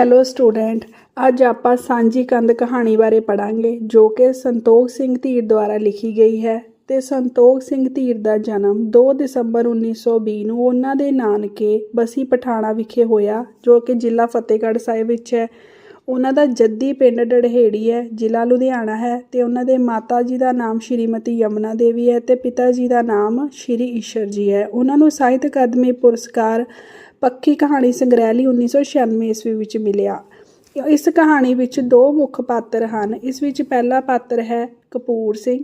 Hello student ਅੱਜ ਆਪਾਂ ਸਾਂਝੀ ਕੰਧ ਕਹਾਣੀ ਬਾਰੇ ਪੜਾਂਗੇ ਜੋ ਕਿ ਸੰਤੋਖ ਸਿੰਘ ਧੀਰ ਦੁਆਰਾ ਲਿਖੀ ਗਈ ਹੈ। ਤੇ ਸੰਤੋਖ ਸਿੰਘ ਧੀਰ ਦਾ ਜਨਮ 2 ਦਸੰਬਰ 1920 ਨੂੰ ਉਹਨਾਂ ਦੇ ਨਾਨਕੇ ਬਸੀ ਪਠਾਣਾ ਵਿਖੇ ਹੋਇਆ, ਜੋ ਕਿ ਜ਼ਿਲ੍ਹਾ ਫਤਿਹਗੜ੍ਹ ਸਾਹਿਬ ਵਿੱਚ ਹੈ। ਉਹਨਾਂ ਦਾ ਜੱਦੀ ਪਿੰਡ ਡੜਹੇੜੀ ਹੈ, ਜ਼ਿਲ੍ਹਾ ਲੁਧਿਆਣਾ ਹੈ ਤੇ ਉਹਨਾਂ ਦੇ ਮਾਤਾ ਜੀ ਦਾ ਨਾਮ ਸ਼੍ਰੀਮਤੀ ਯਮਨਾ ਦੇਵੀ ਹੈ ਤੇ ਪਿਤਾ ਜੀ ਦਾ ਨਾਮ ਸ਼੍ਰੀ ਈਸ਼ਰ ਜੀ ਹੈ। ਉਹਨਾਂ ਨੂੰ ਸਾਹਿਤ ਅਕਾਦਮੀ ਪੁਰਸਕਾਰ ਪੱਕੀ ਕਹਾਣੀ ਸੰਗ੍ਰਹਿ ਲਈ 1996 ਈਸਵੀ ਵਿੱਚ ਮਿਲਿਆ। ਇਸ ਕਹਾਣੀ ਵਿੱਚ ਦੋ ਮੁੱਖ ਪਾਤਰ ਹਨ। ਇਸ ਵਿੱਚ ਪਹਿਲਾ ਪਾਤਰ ਹੈ ਕਪੂਰ ਸਿੰਘ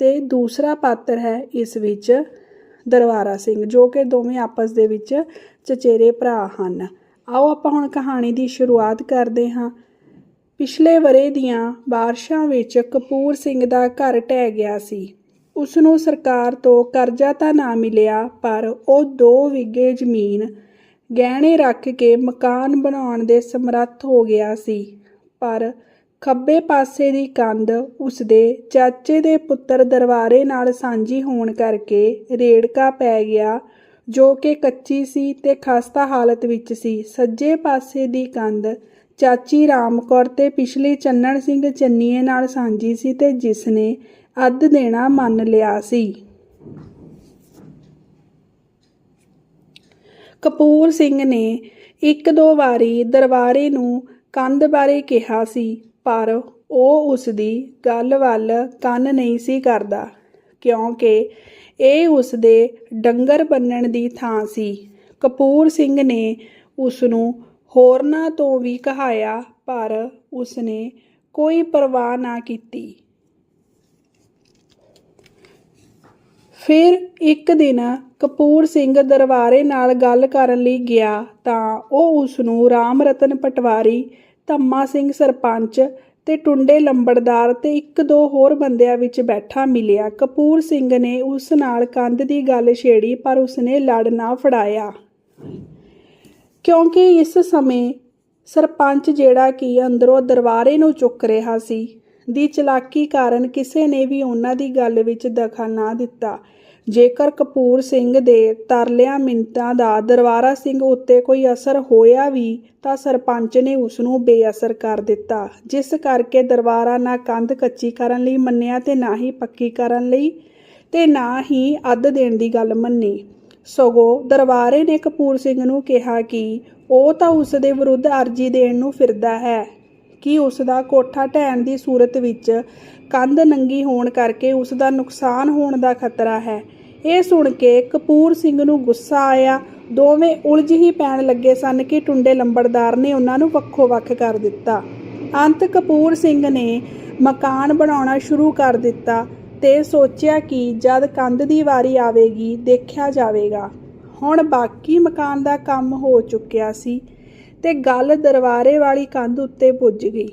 ਤੇ ਦੂਸਰਾ ਪਾਤਰ ਹੈ ਇਸ ਵਿੱਚ ਦਰਬਾਰਾ ਸਿੰਘ, ਜੋ ਕਿ ਦੋਵੇਂ ਆਪਸ ਦੇ ਵਿੱਚ ਚਚੇਰੇ ਭਰਾ ਹਨ। ਆਓ ਆਪਾਂ ਹੁਣ ਕਹਾਣੀ ਦੀ ਸ਼ੁਰੂਆਤ ਕਰਦੇ ਹਾਂ। ਪਿਛਲੇ ਵਰੇ ਦੀਆਂ ਬਾਰਿਸ਼ਾਂ ਵਿੱਚ ਕਪੂਰ ਸਿੰਘ ਦਾ ਘਰ ਢਹਿ ਗਿਆ ਸੀ। ਉਸ ਨੂੰ ਸਰਕਾਰ ਤੋਂ ਕਰਜ਼ਾ ਤਾਂ ਨਾ ਮਿਲਿਆ, ਪਰ ਉਹ 2 ਵਿਗੇ ਜ਼ਮੀਨ ਗਹਿਣੇ ਰੱਖ ਕੇ ਮਕਾਨ ਬਣਾਉਣ ਦੇ ਸਮਰੱਥ ਹੋ ਗਿਆ ਸੀ, ਪਰ ਖੱਬੇ ਪਾਸੇ ਦੀ ਕੰਧ ਉਸਦੇ ਚਾਚੇ ਦੇ ਪੁੱਤਰ ਦਰਬਾਰੇ ਨਾਲ ਸਾਂਝੀ ਹੋਣ ਕਰਕੇ ਰੇੜਕਾ ਪੈ ਗਿਆ, ਜੋ ਕਿ ਕੱਚੀ ਸੀ ਤੇ ਖਸਤਾ ਹਾਲਤ ਵਿੱਚ ਸੀ। ਸੱਜੇ ਪਾਸੇ ਦੀ ਕੰਧ ਚਾਚੀ ਰਾਮਕੌਰ ਤੇ ਪਿਛਲੀ ਚੰਨਣ ਸਿੰਘ ਚੰਨੀਏ ਨਾਲ ਸਾਂਝੀ ਸੀ ਤੇ ਜਿਸ ਨੇ ਅੱਧ ਦੇਣਾ ਮੰਨ ਲਿਆ ਸੀ। ਕਪੂਰ ਸਿੰਘ ਨੇ ਇੱਕ ਦੋ ਵਾਰੀ ਦਰਬਾਰੇ ਨੂੰ ਕੰਧ ਬਾਰੇ ਕਿਹਾ ਸੀ, ਪਰ ਉਹ ਉਸ ਦੀ ਗੱਲ ਵੱਲ ਕੰਨ ਨਹੀਂ ਸੀ ਕਰਦਾ, ਕਿਉਂਕਿ ਇਹ ਉਸ ਦੇ ਡੰਗਰ ਬੰਨਣ ਦੀ ਥਾਂ ਸੀ। ਕਪੂਰ ਸਿੰਘ ਨੇ ਉਸ ਨੂੰ ਹੋਰਨਾਂ ਤੋਂ ਵੀ ਕਹਾਇਆ, ਪਰ ਉਸ ਨੇ ਕੋਈ ਪਰਵਾਹ ਨਾ ਕੀਤੀ। ਫਿਰ ਇੱਕ ਦਿਨ ਕਪੂਰ ਸਿੰਘ ਦਰਬਾਰੇ ਨਾਲ ਗੱਲ ਕਰਨ ਲਈ ਗਿਆ ਤਾਂ ਉਹ ਉਸ ਨੂੰ ਰਾਮ ਰਤਨ ਪਟਵਾਰੀ, ਧੰਮਾ ਸਿੰਘ ਸਰਪੰਚ ਤੇ ਟੁੰਡੇ ਲੰਬੜਦਾਰ ਤੇ ਇੱਕ ਦੋ ਹੋਰ ਬੰਦਿਆਂ ਵਿੱਚ ਬੈਠਾ ਮਿਲਿਆ। ਕਪੂਰ ਸਿੰਘ ਨੇ ਉਸ ਨਾਲ ਕੰਧ ਦੀ ਗੱਲ ਛੇੜੀ ਪਰ ਉਸਨੇ ਲੜ ਨਾ ਫੜਾਇਆ। ਕਿਉਂਕਿ ਇਸ ਸਮੇਂ ਸਰਪੰਚ ਜਿਹੜਾ ਕਿ ਅੰਦਰੋਂ ਦਰਬਾਰੇ ਨੂੰ ਚੁੱਕ ਰਿਹਾ ਸੀ, ਦੀ ਚਲਾਕੀ ਕਾਰਨ ਕਿਸੇ ਨੇ ਵੀ ਉਹਨਾਂ ਦੀ ਗੱਲ ਵਿੱਚ ਦਖਲ ਨਾ ਦਿੱਤਾ। ਜੇਕਰ ਕਪੂਰ ਸਿੰਘ ਦੇ ਤਰਲਿਆਂ ਮਿੰਟਾਂ ਦਾ ਦਰਬਾਰਾ ਸਿੰਘ ਉੱਤੇ ਕੋਈ ਅਸਰ ਹੋਇਆ ਵੀ, ਤਾਂ ਸਰਪੰਚ ਨੇ ਉਸ ਨੂੰ ਬੇਅਸਰ ਕਰ ਦਿੱਤਾ, ਜਿਸ ਕਰਕੇ ਦਰਬਾਰਾ ਨਾ ਕੰਧ ਕੱਚੀ ਕਰਨ ਲਈ ਮੰਨਿਆ ਤੇ ਨਾ ਹੀ ਪੱਕੀ ਕਰਨ ਲਈ ਤੇ ਨਾ ਹੀ ਅੱਧ ਦੇਣ ਦੀ ਗੱਲ ਮੰਨੀ। ਸਗੋਂ ਦਰਬਾਰੇ ਨੇ ਕਪੂਰ ਸਿੰਘ ਨੂੰ ਕਿਹਾ ਕਿ ਉਹ ਤਾਂ ਉਸ ਦੇ ਵਿਰੁੱਧ ਅਰਜੀ ਦੇਣ ਨੂੰ ਫਿਰਦਾ ਹੈ। ਕਿ ਉਸ ਦਾ ਕੋਠਾ ਢਹਿਣ ਦੀ ਸੂਰਤ ਵਿੱਚ ਕੰਧ ਨੰਗੀ ਹੋਣ ਕਰਕੇ ਉਸ ਦਾ ਨੁਕਸਾਨ ਹੋਣ ਦਾ ਖਤਰਾ ਹੈ। ਇਹ ਸੁਣ ਕੇ ਕਪੂਰ ਸਿੰਘ ਨੂੰ ਗੁੱਸਾ ਆਇਆ। ਦੋਵੇਂ ਉਲਝ ਹੀ ਪੈਣ ਲੱਗੇ ਸਨ ਕਿ ਟੁੰਡੇ ਲੰਬੜਦਾਰ ਨੇ ਉਹਨਾਂ ਨੂੰ ਵੱਖੋ ਵੱਖ ਕਰ ਦਿੱਤਾ। ਅੰਤ ਕਪੂਰ ਸਿੰਘ ਨੇ ਮਕਾਨ ਬਣਾਉਣਾ ਸ਼ੁਰੂ ਕਰ ਦਿੱਤਾ ਤੇ ਸੋਚਿਆ ਕਿ ਜਦ ਕੰਧ ਦੀ ਵਾਰੀ ਆਵੇਗੀ, ਦੇਖਿਆ ਜਾਵੇਗਾ। ਹੁਣ ਬਾਕੀ ਮਕਾਨ ਦਾ ਕੰਮ ਹੋ ਚੁੱਕਿਆ ਸੀ। ਤੇ ਗੱਲ ਦਰਬਾਰੇ ਵਾਲੀ ਕੰਧ ਉੱਤੇ ਪੁੱਜ ਗਈ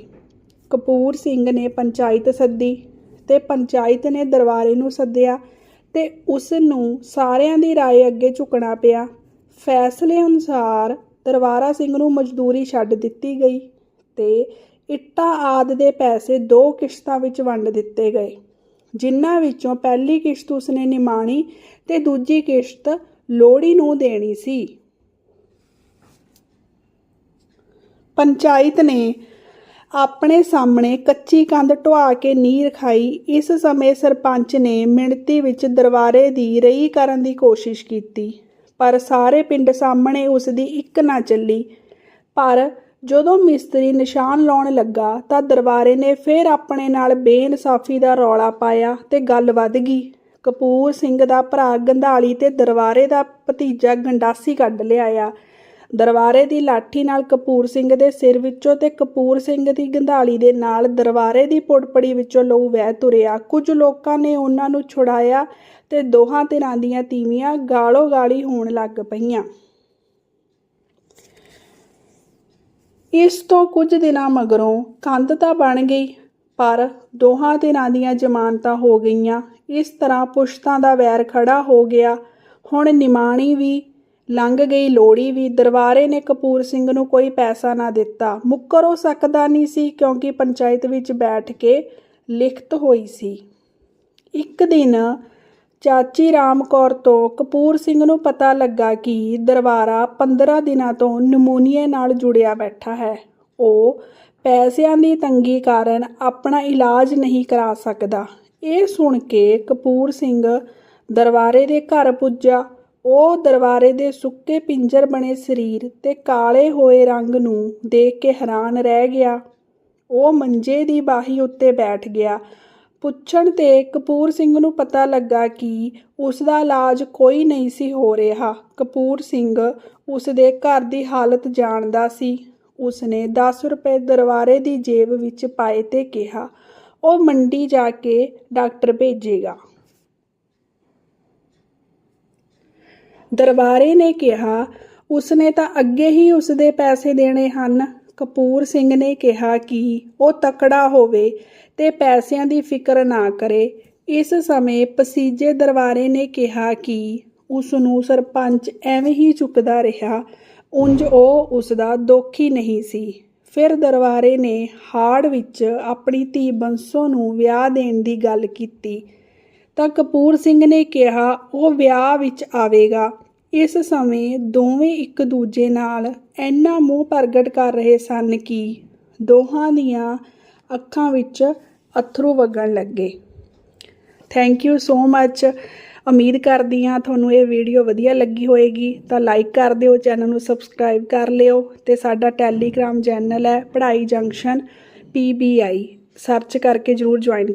ਕਪੂਰ ਸਿੰਘ ਨੇ ਪੰਚਾਇਤ ਸੱਦੀ ਤੇ ਪੰਚਾਇਤ ਨੇ ਦਰਬਾਰੇ ਨੂੰ ਸੱਦਿਆ ਤੇ ਉਸ ਨੂੰ ਸਾਰਿਆਂ ਦੀ رائے ਅੱਗੇ ਝੁਕਣਾ ਪਿਆ ਫੈਸਲੇ ਅਨੁਸਾਰ ਦਰਬਾਰਾ ਸਿੰਘ ਨੂੰ ਮਜ਼ਦੂਰੀ ਛੱਡ ਦਿੱਤੀ ਗਈ ਤੇ ਇੱਟਾਂ ਆਦ ਦੇ ਪੈਸੇ ਦੋ ਕਿਸ਼ਤਾਂ ਵਿੱਚ ਵੰਡ ਦਿੱਤੇ ਗਏ ਜਿਨ੍ਹਾਂ ਵਿੱਚੋਂ ਪਹਿਲੀ ਕਿਸ਼ਤ ਉਸਨੇ ਨਿਮਾਣੀ ਤੇ ਦੂਜੀ ਕਿਸ਼ਤ ਲੋਹੜੀ ਨੂੰ ਦੇਣੀ ਸੀ ਪੰਚਾਇਤ ਨੇ ਆਪਣੇ ਸਾਹਮਣੇ ਕੱਚੀ ਕੰਧ ਢਵਾ ਕੇ ਨੀਂਹ ਰਖਾਈ। ਇਸ ਸਮੇਂ ਸਰਪੰਚ ਨੇ ਮਿਣਤੀ ਵਿੱਚ ਦਰਬਾਰੇ ਦੀ ਰਹੀ ਕਰਨ ਦੀ ਕੋਸ਼ਿਸ਼ ਕੀਤੀ। ਪਰ ਸਾਰੇ ਪਿੰਡ ਸਾਹਮਣੇ ਉਸ ਦੀ ਇੱਕ ਨਾ ਚੱਲੀ। ਪਰ ਜਦੋਂ ਮਿਸਤਰੀ ਨਿਸ਼ਾਨ ਲਾਉਣ ਲੱਗਾ ਤਾਂ ਦਰਬਾਰੇ ਨੇ ਫਿਰ ਆਪਣੇ ਨਾਲ ਬੇਇਨਸਾਫੀ ਦਾ ਰੌਲਾ ਪਾਇਆ ਤੇ ਗੱਲ ਵੱਧ ਗਈ। ਕਪੂਰ ਸਿੰਘ ਦਾ ਭਰਾ ਗੰਧਾਲੀ ਤੇ ਦਰਬਾਰੇ ਦਾ ਭਤੀਜਾ ਗੰਡਾਸੀ ਕੱਢ ਲਿਆਇਆ। ਦਰਬਾਰੇ ਦੀ ਲਾਠੀ ਨਾਲ ਕਪੂਰ ਸਿੰਘ ਦੇ ਸਿਰ ਵਿੱਚੋਂ ਤੇ ਕਪੂਰ ਸਿੰਘ ਦੀ ਗੰਧਾਲੀ ਦੇ ਨਾਲ ਦਰਬਾਰੇ ਦੀ ਪੁੜਪੜੀ ਵਿੱਚੋਂ ਲਹੂ ਵਹਿ ਤੁਰਿਆ। ਕੁਝ ਲੋਕਾਂ ਨੇ ਉਹਨਾਂ ਨੂੰ ਛੁਡਾਇਆ ਤੇ ਦੋਹਾਂ ਧਿਰਾਂ ਦੀਆਂ ਤੀਵੀਆਂ ਗਾਲੋ ਗਾਲੀ ਹੋਣ ਲੱਗ ਪਈਆਂ। ਇਸ ਤੋਂ ਕੁਝ ਦਿਨਾਂ ਮਗਰੋਂ ਕੰਧ ਤਾਂ ਬਣ ਗਈ, ਪਰ ਦੋਹਾਂ ਧਿਰਾਂ ਦੀਆਂ ਜ਼ਮਾਨਤਾਂ ਹੋ ਗਈਆਂ। ਇਸ ਤਰ੍ਹਾਂ ਪੁਸ਼ਤਾਂ ਦਾ ਵੈਰ ਖੜਾ ਹੋ ਗਿਆ। ਹੁਣ ਨਿਮਾਣੀ ਵੀ ਲੰਘ ਗਈ ਲੋੜੀ ਵੀ ਦਰਬਾਰੇ ਨੇ ਕਪੂਰ ਸਿੰਘ ਨੂੰ ਕੋਈ ਪੈਸਾ ਨਾ ਦਿੱਤਾ। ਮੁੱਕਰ ਹੋ ਸਕਦਾ ਨਹੀਂ ਸੀ ਕਿਉਂਕਿ ਪੰਚਾਇਤ ਵਿੱਚ ਬੈਠ ਕੇ ਲਿਖਤ ਹੋਈ ਸੀ। ਇੱਕ ਦਿਨ ਚਾਚੀ ਰਾਮ ਕੌਰ ਤੋਂ ਕਪੂਰ ਸਿੰਘ ਨੂੰ ਪਤਾ ਲੱਗਾ ਕਿ ਦਰਬਾਰਾ 15 ਦਿਨਾਂ ਤੋਂ ਨਮੂਨੀਏ ਨਾਲ ਜੁੜਿਆ ਬੈਠਾ ਹੈ। ਉਹ ਪੈਸਿਆਂ ਦੀ ਤੰਗੀ ਕਾਰਨ ਆਪਣਾ ਇਲਾਜ ਨਹੀਂ ਕਰਾ ਸਕਦਾ। ਇਹ ਸੁਣ ਕੇ ਕਪੂਰ ਸਿੰਘ ਦਰਬਾਰੇ ਦੇ ਘਰ ਪੁੱਜਾ। ਉਹ ਦਰਬਾਰੇ ਦੇ ਸੁੱਕੇ ਪਿੰਜਰ ਬਣੇ ਸਰੀਰ ਤੇ ਕਾਲੇ ਹੋਏ ਰੰਗ ਨੂੰ ਦੇਖ ਕੇ ਹੈਰਾਨ ਰਹਿ ਗਿਆ। ਉਹ ਮੰਜੇ ਦੀ ਬਾਹੀ ਉੱਤੇ ਬੈਠ ਗਿਆ। ਪੁੱਛਣ ਤੇ ਕਪੂਰ ਸਿੰਘ ਨੂੰ ਪਤਾ ਲੱਗਾ ਕਿ ਉਸ ਦਾ ਇਲਾਜ ਕੋਈ ਨਹੀਂ ਸੀ ਹੋ ਰਿਹਾ। ਕਪੂਰ ਸਿੰਘ ਉਸ ਦੇ ਘਰ ਦੀ ਹਾਲਤ ਜਾਣਦਾ ਸੀ। ਉਸਨੇ 10 ਰੁਪਏ ਦਰਬਾਰੇ ਦੀ ਜੇਬ ਵਿੱਚ ਪਾਏ ਤੇ ਕਿਹਾ, ਉਹ ਮੰਡੀ ਜਾ ਕੇ ਡਾਕਟਰ ਭੇਜੇਗਾ। ਦਰਬਾਰੇ ਨੇ ਕਿਹਾ, ਉਸਨੇ ਤਾਂ ਅੱਗੇ ਹੀ ਉਸਦੇ ਪੈਸੇ ਦੇਣੇ ਹਨ। ਕਪੂਰ ਸਿੰਘ ਨੇ ਕਿਹਾ ਕਿ ਉਹ ਤਕੜਾ ਹੋਵੇ ਤੇ ਪੈਸਿਆਂ ਦੀ ਫਿਕਰ ਨਾ ਕਰੇ। ਇਸ ਸਮੇਂ ਪਸੀਜੇ ਦਰਬਾਰੇ ਨੇ ਕਿਹਾ ਕਿ ਉਸ ਨੂੰ ਸਰਪੰਚ ਐਵੇਂ ਹੀ ਚੁੱਕਦਾ ਰਿਹਾ, ਉਂਝ ਉਹ ਉਸ ਦਾ ਦੋਖੀ ਨਹੀਂ ਸੀ। ਫਿਰ ਦਰਬਾਰੇ ਨੇ ਹਾੜ ਵਿੱਚ ਆਪਣੀ ਧੀ ਬੰਸੋ ਨੂੰ ਵਿਆਹ ਦੇਣ ਦੀ ਗੱਲ ਕੀਤੀ। ਤਾਂ ਕਪੂਰ ਸਿੰਘ ਨੇ ਕਿਹਾ, ਉਹ ਵਿਆਹ ਵਿੱਚ ਆਵੇਗਾ। ਇਸ ਸਮੇਂ ਦੋਵੇਂ ਇੱਕ ਦੂਜੇ ਨਾਲ ਇੰਨਾ ਮੋਹ ਪ੍ਰਗਟ ਕਰ ਰਹੇ ਸਨ ਕਿ ਦੋਹਾਂ ਦੀਆਂ ਅੱਖਾਂ ਵਿੱਚ ਅਥਰੂ ਵਗਣ ਲੱਗੇ। ਥੈਂਕ ਯੂ ਸੋ ਮੱਚ ਉਮੀਦ ਕਰਦੀ ਹਾਂ ਤੁਹਾਨੂੰ ਇਹ ਵੀਡੀਓ ਵਧੀਆ ਲੱਗੀ ਹੋਏਗੀ। ਤਾਂ ਲਾਈਕ ਕਰ ਦਿਓ ਚੈਨਲ ਨੂੰ ਸਬਸਕ੍ਰਾਈਬ ਕਰ ਲਿਓ ਤੇ ਸਾਡਾ ਟੈਲੀਗ੍ਰਾਮ ਚੈਨਲ ਹੈ ਪੜ੍ਹਾਈ ਜੰਕਸ਼ਨ ਪੀਬੀਆਈ ਸਰਚ ਕਰਕੇ ਜਰੂਰ ਜੁਆਇਨ